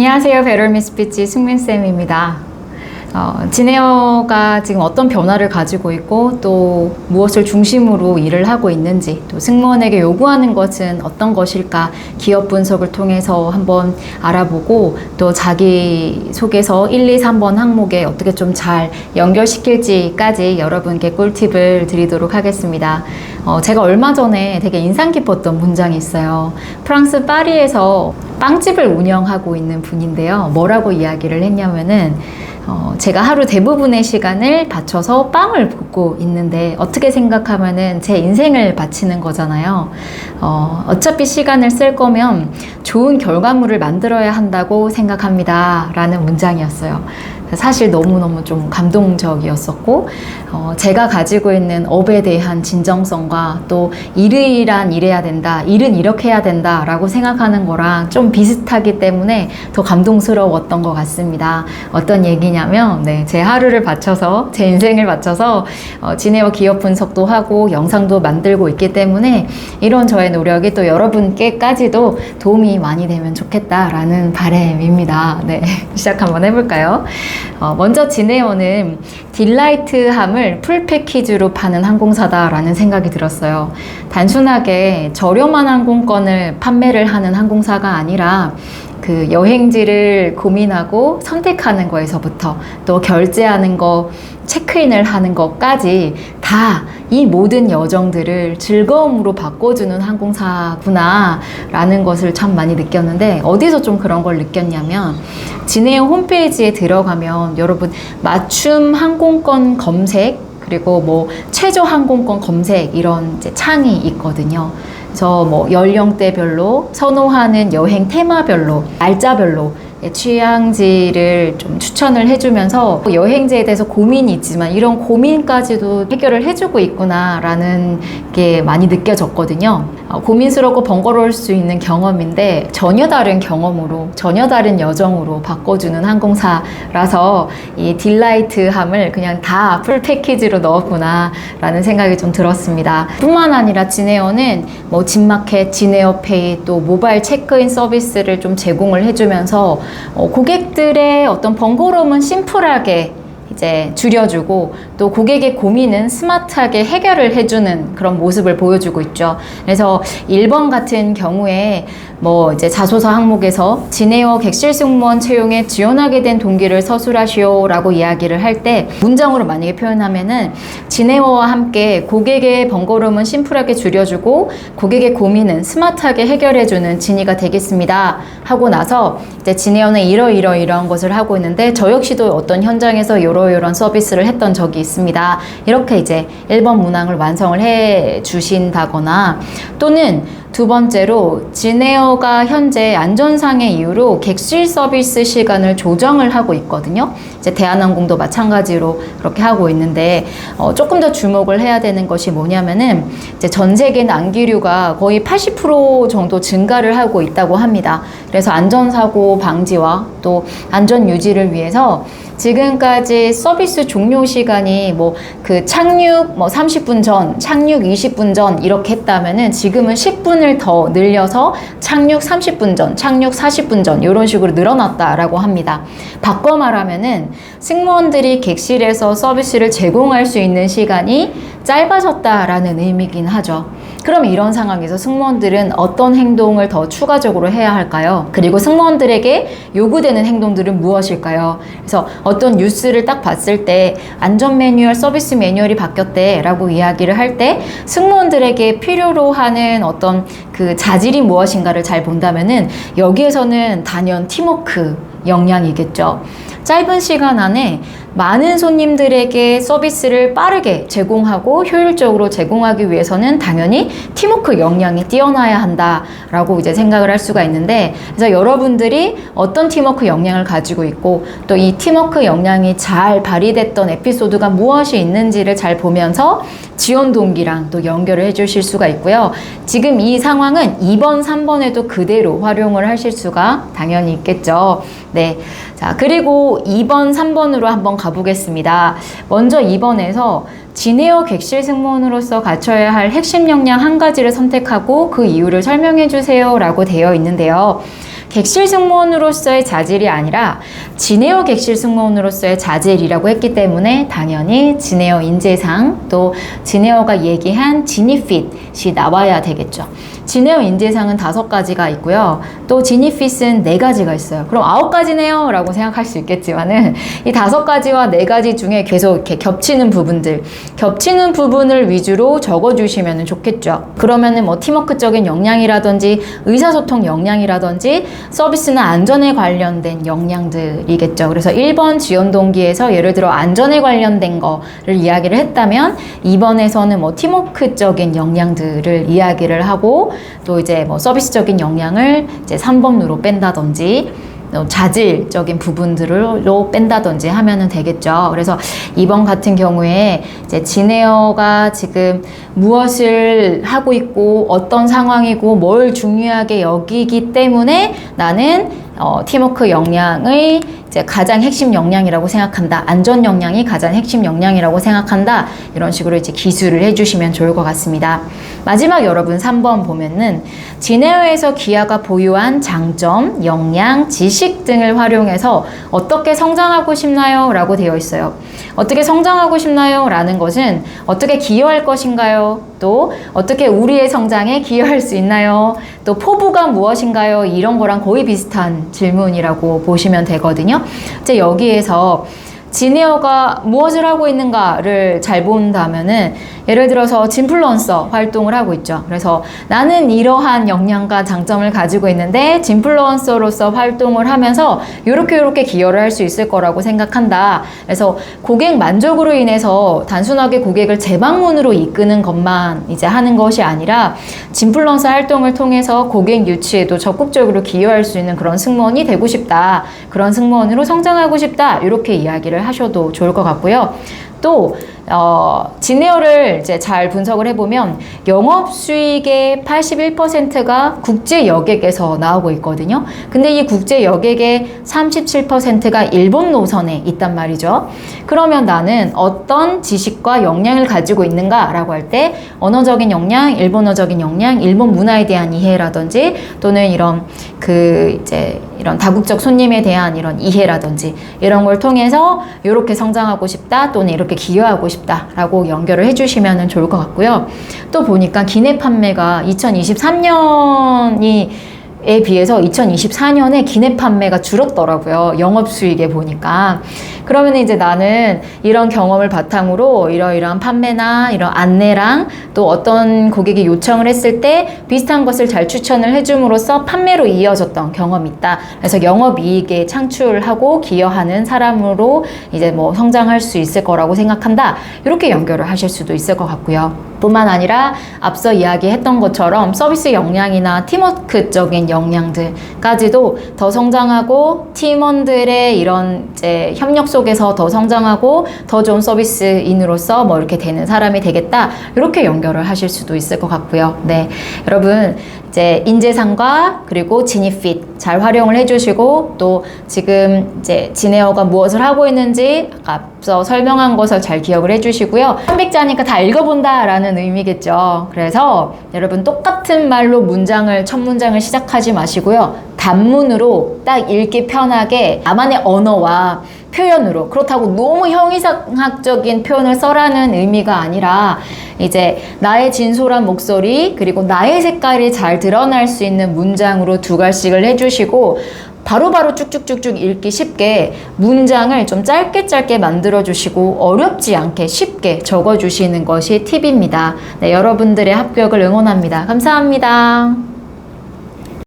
안녕하세요. 베럴미스피치 승민쌤입니다. 어, 진에어가 지금 어떤 변화를 가지고 있고 또 무엇을 중심으로 일을 하고 있는지 또 승무원에게 요구하는 것은 어떤 것일까 기업 분석을 통해서 한번 알아보고 또 자기 속에서 1, 2, 3번 항목에 어떻게 좀 잘 연결시킬지까지 여러분께 꿀팁을 드리도록 하겠습니다. 어, 제가 얼마 전에 되게 인상 깊었던 문장이 있어요. 프랑스 파리에서 빵집을 운영하고 있는 분인데요. 뭐라고 이야기를 했냐면은 어, 제가 하루 대부분의 시간을 바쳐서 빵을 볶고 있는데 어떻게 생각하면은 제 인생을 바치는 거잖아요. 어, 어차피 시간을 쓸 거면 좋은 결과물을 만들어야 한다고 생각합니다. 라는 문장이었어요. 사실 너무너무 좀 감동적이었었고, 어, 제가 가지고 있는 업에 대한 진정성과 또 일의일한 일해야 된다, 일은 이렇게 해야 된다 라고 생각하는 거랑 좀 비슷하기 때문에 더 감동스러웠던 것 같습니다. 어떤 얘기냐면, 네, 제 하루를 바쳐서, 제 인생을 바쳐서, 어, 지네어 기업 분석도 하고 영상도 만들고 있기 때문에 이런 저의 노력이 또 여러분께까지도 도움이 많이 되면 좋겠다라는 바램입니다. 네, 시작 한번 해볼까요? 어, 먼저 지네어는 딜라이트함을 풀 패키지로 파는 항공사다라는 생각이 들었어요. 단순하게 저렴한 항공권을 판매를 하는 항공사가 아니라 그 여행지를 고민하고 선택하는 거에서부터 또 결제하는 거, 체크인을 하는 것까지 다 이 모든 여정들을 즐거움으로 바꿔주는 항공사구나 라는 것을 참 많이 느꼈는데 어디서 좀 그런 걸 느꼈냐면 진해영 홈페이지에 들어가면 여러분 맞춤 항공권 검색 그리고 뭐 최저 항공권 검색 이런 창이 있거든요. 그래서 뭐 연령대별로 선호하는 여행 테마별로 날짜별로 취향지를 좀 추천을 해주면서 여행지에 대해서 고민이 있지만 이런 고민까지도 해결을 해주고 있구나라는 게 많이 느껴졌거든요. 어, 고민스럽고 번거로울 수 있는 경험인데 전혀 다른 경험으로 전혀 다른 여정으로 바꿔주는 항공사라서 이 딜라이트함을 그냥 다 풀 패키지로 넣었구나라는 생각이 좀 들었습니다. 뿐만 아니라 지네어는 뭐 진마켓, 지네어페이 또 모바일 체크인 서비스를 좀 제공을 해주면서 어, 고객들의 어떤 번거로움은 심플하게 이제 줄여주고 또 고객의 고민은 스마트하게 해결을 해주는 그런 모습을 보여주고 있죠. 그래서 1번 같은 경우에 뭐 이제 자소서 항목에서 진에어 객실 승무원 채용에 지원하게 된 동기를 서술하시오라고 이야기를 할 때 문장으로 만약에 표현하면은 진에어와 함께 고객의 번거로움은 심플하게 줄여주고 고객의 고민은 스마트하게 해결해주는 진이가 되겠습니다 하고 나서 이제 진에어는 이러이러 이러한 것을 하고 있는데 저 역시도 어떤 현장에서 이러 이런 서비스를 했던 적이 있습니다. 이렇게 이제 1번 문항을 완성을 해 주신다거나 또는 두 번째로 진에어가 현재 안전상의 이유로 객실 서비스 시간을 조정을 하고 있거든요. 이제 대한항공도 마찬가지로 그렇게 하고 있는데 어, 조금 더 주목을 해야 되는 것이 뭐냐면은 이제 전 세계 난기류가 거의 80% 정도 증가를 하고 있다고 합니다. 그래서 안전사고 방지와 또 안전 유지를 위해서 지금까지 서비스 종료 시간이 뭐 그 착륙 뭐 30분 전, 착륙 20분 전 이렇게 했다면은 지금은 10분을 더 늘려서 착륙 30분 전, 착륙 40분 전 이런 식으로 늘어났다라고 합니다. 바꿔 말하면은 승무원들이 객실에서 서비스를 제공할 수 있는 시간이 짧아졌다라는 의미긴 하죠. 그럼 이런 상황에서 승무원들은 어떤 행동을 더 추가적으로 해야 할까요? 그리고 승무원들에게 요구되는 행동들은 무엇일까요? 그래서 어떤 뉴스를 딱 봤을 때 안전 매뉴얼, 서비스 매뉴얼이 바뀌었대 라고 이야기를 할 때 승무원들에게 필요로 하는 어떤 그 자질이 무엇인가를 잘 본다면은 여기에서는 단연 팀워크 역량이겠죠. 짧은 시간 안에 많은 손님들에게 서비스를 빠르게 제공하고 효율적으로 제공하기 위해서는 당연히 팀워크 역량이 뛰어나야 한다라고 이제 생각을 할 수가 있는데 그래서 여러분들이 어떤 팀워크 역량을 가지고 있고 또 이 팀워크 역량이 잘 발휘됐던 에피소드가 무엇이 있는지를 잘 보면서 지원 동기랑 또 연결을 해 주실 수가 있고요. 지금 이 상황은 2번, 3번에도 그대로 활용을 하실 수가 당연히 있겠죠. 네. 자, 그리고 2번, 3번으로 한번 가보겠습니다. 먼저 2번에서 진에어 객실 승무원으로서 갖춰야 할 핵심 역량 한 가지를 선택하고 그 이유를 설명해 주세요 라고 되어 있는데요. 객실 승무원으로서의 자질이 아니라 진에어 객실 승무원으로서의 자질이라고 했기 때문에 당연히 진에어 인재상 또 진에어가 얘기한 지니핏이 나와야 되겠죠. 진에어 인재상은 다섯 가지가 있고요. 또 지니핏은 네 가지가 있어요. 그럼 아홉 가지네요. 라고 생각할 수 있겠지만은 이 다섯 가지와 네 가지 중에 계속 이렇게 겹치는 부분들, 겹치는 부분을 위주로 적어주시면 좋겠죠. 그러면은 뭐 팀워크적인 역량이라든지 의사소통 역량이라든지 서비스나 안전에 관련된 역량들이겠죠. 그래서 1번 지원 동기에서 예를 들어 안전에 관련된 거를 이야기를 했다면 2번에서는 뭐 팀워크적인 역량들을 이야기를 하고 또 이제 뭐 서비스적인 역량을 이제 3번으로 뺀다든지 어, 자질적인 부분들로 뺀다든지 하면은 되겠죠. 그래서 이번 같은 경우에 이제 진에어가 지금 무엇을 하고 있고 어떤 상황이고 뭘 중요하게 여기기 때문에 나는 어, 팀워크 역량의 이제 가장 핵심 역량이라고 생각한다. 안전 역량이 가장 핵심 역량이라고 생각한다. 이런 식으로 이제 기술을 해주시면 좋을 것 같습니다. 마지막 여러분 3번 보면은 진에어에서 기아가 보유한 장점, 역량, 지식 등을 활용해서 어떻게 성장하고 싶나요? 라고 되어 있어요. 어떻게 성장하고 싶나요? 라는 것은 어떻게 기여할 것인가요? 또 어떻게 우리의 성장에 기여할 수 있나요? 또 포부가 무엇인가요? 이런 거랑 거의 비슷한 질문이라고 보시면 되거든요. 이제 여기에서 지니어가 무엇을 하고 있는가를 잘 본다면은 예를 들어서 진플루언서 활동을 하고 있죠. 그래서 나는 이러한 역량과 장점을 가지고 있는데 진플루언서로서 활동을 하면서 이렇게 이렇게 기여를 할 수 있을 거라고 생각한다. 그래서 고객 만족으로 인해서 단순하게 고객을 재방문으로 이끄는 것만 이제 하는 것이 아니라 진플루언서 활동을 통해서 고객 유치에도 적극적으로 기여할 수 있는 그런 승무원이 되고 싶다. 그런 승무원으로 성장하고 싶다. 이렇게 이야기를 하셔도 좋을 것 같고요. 또 어, 진에어를 이제 잘 분석을 해보면 영업 수익의 81%가 국제 여객에서 나오고 있거든요. 근데 이 국제 여객의 37%가 일본 노선에 있단 말이죠. 그러면 나는 어떤 지식과 역량을 가지고 있는가라고 할 때 언어적인 역량, 일본어적인 역량, 일본 문화에 대한 이해라든지 또는 이런 그 이제 이런 다국적 손님에 대한 이런 이해라든지 이런 걸 통해서 이렇게 성장하고 싶다 또는 이렇게 기여하고 싶다 라고 연결을 해주시면 좋을 것 같고요. 또 보니까 기내 판매가 2023년이 에 비해서 2024년에 기내 판매가 줄었더라고요. 영업 수익에 보니까. 그러면 이제 나는 이런 경험을 바탕으로 이러이러한 판매나 이런 안내랑 또 어떤 고객이 요청을 했을 때 비슷한 것을 잘 추천을 해줌으로써 판매로 이어졌던 경험이 있다. 그래서 영업 이익에 창출하고 기여하는 사람으로 이제 뭐 성장할 수 있을 거라고 생각한다. 이렇게 연결을 하실 수도 있을 것 같고요. 뿐만 아니라 앞서 이야기했던 것처럼 서비스 역량이나 팀워크적인 역량들까지도 더 성장하고 팀원들의 이런 이제 협력 속에서 더 성장하고 더 좋은 서비스인으로서 뭐 이렇게 되는 사람이 되겠다 이렇게 연결을 하실 수도 있을 것 같고요. 네, 여러분 이제 인재상과 그리고 지니핏 잘 활용을 해주시고 또 지금 이제 진에어가 무엇을 하고 있는지 앞서 설명한 것을 잘 기억을 해주시고요. 300자니까 다 읽어본다라 는 의미겠죠. 그래서 여러분 똑같은 말로 문장을 첫 문장을 시작하지 마시고요. 단문으로 딱 읽기 편하게 나만의 언어와 표현으로 그렇다고 너무 형이상학적인 표현을 써라는 의미가 아니라 이제 나의 진솔한 목소리 그리고 나의 색깔이 잘 드러날 수 있는 문장으로 두 갈씩을 해주시고 바로바로 쭉쭉쭉쭉 읽기 쉽게 문장을 좀 짧게 짧게 만들어 주시고 어렵지 않게 쉽게 적어 주시는 것이 팁입니다. 네, 여러분들의 합격을 응원합니다. 감사합니다.